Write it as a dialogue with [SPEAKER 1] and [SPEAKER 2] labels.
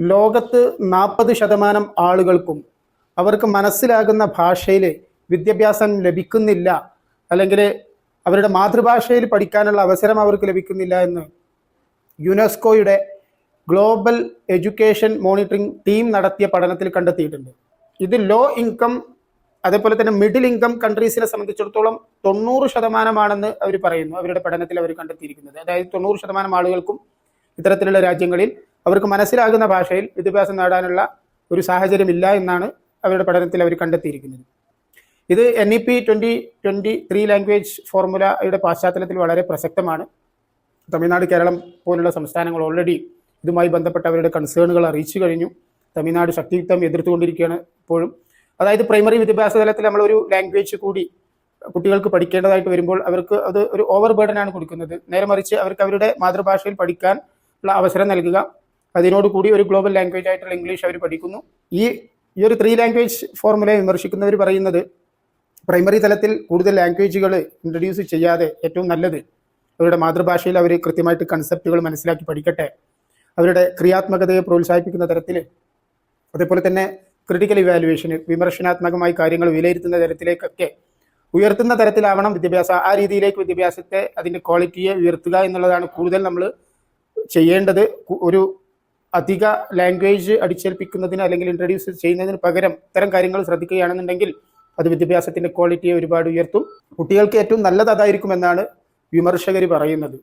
[SPEAKER 1] ലോകത്ത് നാൽപ്പത് ശതമാനം ആളുകൾക്കും അവർക്ക് മനസ്സിലാകുന്ന ഭാഷയിൽ വിദ്യാഭ്യാസം ലഭിക്കുന്നില്ല അല്ലെങ്കിൽ അവരുടെ മാതൃഭാഷയിൽ പഠിക്കാനുള്ള അവസരം അവർക്ക് ലഭിക്കുന്നില്ല എന്ന് യുനെസ്കോയുടെ ഗ്ലോബൽ എഡ്യൂക്കേഷൻ മോണിറ്ററിംഗ് ടീം നടത്തിയ പഠനത്തിൽ കണ്ടെത്തിയിട്ടുണ്ട്. ഇത് ലോ ഇൻകം അതേപോലെ തന്നെ മിഡിൽ ഇൻകം കൺട്രീസിനെ സംബന്ധിച്ചിടത്തോളം തൊണ്ണൂറ് ശതമാനമാണെന്ന് അവർ പറയുന്നു അവരുടെ പഠനത്തിൽ അവർ കണ്ടെത്തിയിരിക്കുന്നത്. അതായത് തൊണ്ണൂറ് ശതമാനം ആളുകൾക്കും ഇത്തരത്തിലുള്ള രാജ്യങ്ങളിൽ അവർക്ക് മനസ്സിലാകുന്ന ഭാഷയിൽ വിദ്യാഭ്യാസം നേടാനുള്ള ഒരു സാഹചര്യമില്ല എന്നാണ് അവരുടെ പഠനത്തിൽ അവർ കണ്ടെത്തിയിരിക്കുന്നത്. ഇത് N E P twenty twenty three language ഫോർമുലയുടെ പശ്ചാത്തലത്തിൽ വളരെ പ്രസക്തമാണ്. തമിഴ്നാട് കേരളം പോലുള്ള സംസ്ഥാനങ്ങൾ ഓൾറെഡി ഇതുമായി ബന്ധപ്പെട്ട അവരുടെ കൺസേണുകൾ അറിയിച്ചു കഴിഞ്ഞു. തമിഴ്നാട് ശക്തിയുക്തം എതിർത്തുകൊണ്ടിരിക്കുകയാണ് ഇപ്പോഴും. അതായത് പ്രൈമറി വിദ്യാഭ്യാസ തലത്തിൽ നമ്മളൊരു ലാംഗ്വേജ് കൂടി കുട്ടികൾക്ക് പഠിക്കേണ്ടതായിട്ട് വരുമ്പോൾ അവർക്ക് അത് ഒരു ഓവർ ബേർഡനാണ് കൊടുക്കുന്നത്. നേരെ മറിച്ച് അവർക്ക് അവരുടെ മാതൃഭാഷയിൽ പഠിക്കാൻ ഉള്ള അവസരം നൽകുക അതിനോട് കൂടി ഒരു ഗ്ലോബൽ ലാംഗ്വേജ് ആയിട്ടുള്ള ഇംഗ്ലീഷ് അവർ പഠിക്കുന്നു. ഈ ഈ ഒരു ത്രീ ലാംഗ്വേജ് ഫോർമുലയെ വിമർശിക്കുന്നവർ പറയുന്നത് പ്രൈമറി തലത്തിൽ കൂടുതൽ ലാംഗ്വേജുകൾ ഇൻട്രൊഡ്യൂസ് ചെയ്യാതെ ഏറ്റവും നല്ലത് അവരുടെ മാതൃഭാഷയിൽ അവർ കൃത്യമായിട്ട് കൺസെപ്റ്റുകൾ മനസ്സിലാക്കി പഠിക്കട്ടെ. അവരുടെ ക്രിയാത്മകതയെ പ്രോത്സാഹിപ്പിക്കുന്ന തരത്തിൽ അതേപോലെ തന്നെ ക്രിട്ടിക്കൽ ഇവാലുവേഷന് വിമർശനാത്മകമായി കാര്യങ്ങൾ വിലയിരുത്തുന്ന തരത്തിലേക്കൊക്കെ ഉയർത്തുന്ന തരത്തിലാവണം വിദ്യാഭ്യാസം ആ രീതിയിലേക്ക് വിദ്യാഭ്യാസത്തെ അതിന്റെ ക്വാളിറ്റിയെ ഉയർത്തുക എന്നുള്ളതാണ് കൂടുതൽ നമ്മൾ ചെയ്യേണ്ടത്. ഒരു അധിക ലാംഗ്വേജ് അടിച്ചേൽപ്പിക്കുന്നതിന് അല്ലെങ്കിൽ ഇൻട്രൊഡ്യൂസ് ചെയ്യുന്നതിന് പകരം ഇത്തരം കാര്യങ്ങൾ ശ്രദ്ധിക്കുകയാണെന്നുണ്ടെങ്കിൽ അത് വിദ്യാഭ്യാസത്തിന്റെ ക്വാളിറ്റിയെ ഒരുപാട് ഉയർത്തും. കുട്ടികൾക്ക് ഏറ്റവും നല്ലത് അതായിരിക്കുമെന്നാണ് വിമർശകർ പറയുന്നത്.